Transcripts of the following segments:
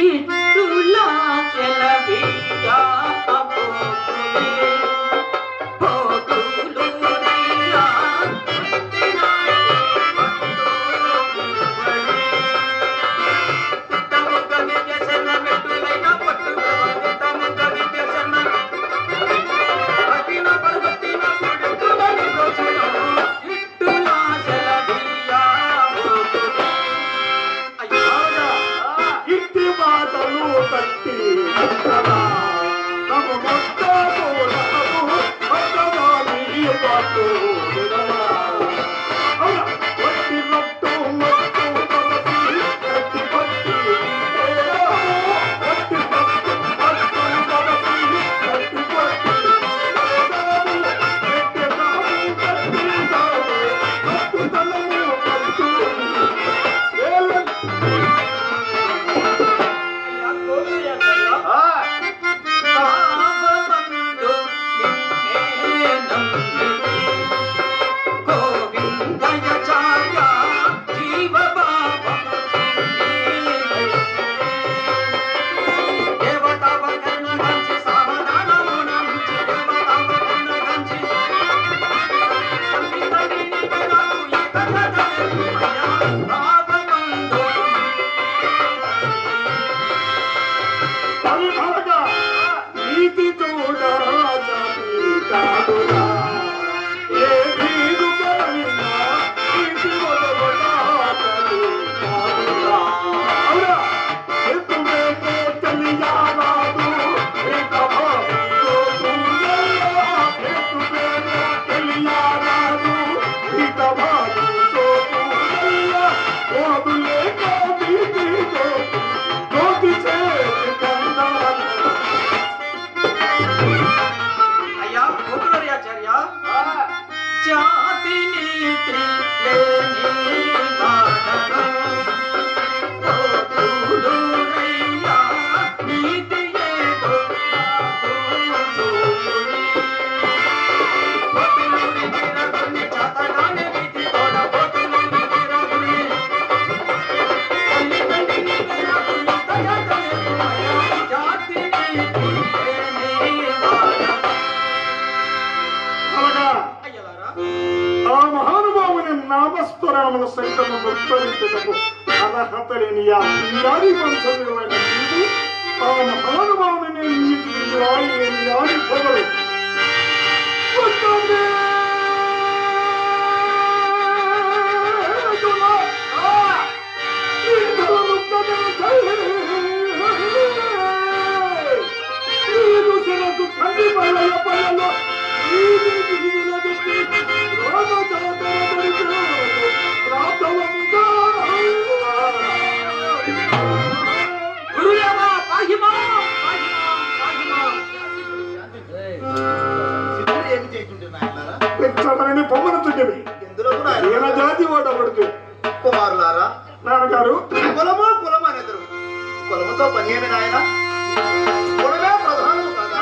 చెట్టులా చెలబియా Oh, কাদর హస్తరామను సైతము ఉద్ధరించటకు అర్హత లేని ఆ పిల్లాడి వంశములైన నీవు ఆయన ఫలానుభావుని నీకు ఆయన మనని పొమ్మన తుడివి ఈయన జాతి అప్పుడు కుమారులారా నాన్నగారు. కులమా కులం అనేదరు కులముతో పని ఏమి నాయన కులమే ప్రధానము కాదా?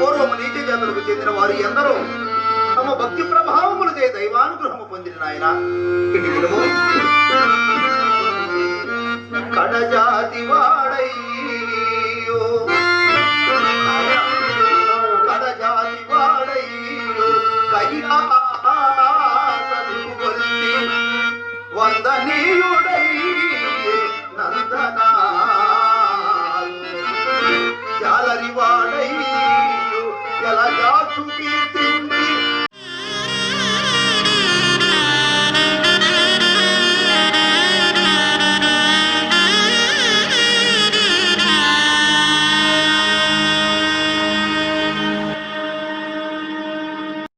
పూర్వము నీతి జాతులకు చెందిన వారు ఎందరో? తమ భక్తి ప్రభావములు చే దైవానుగ్రహము పొందిన నాయన. కడజాతి వాడై Hallelujah.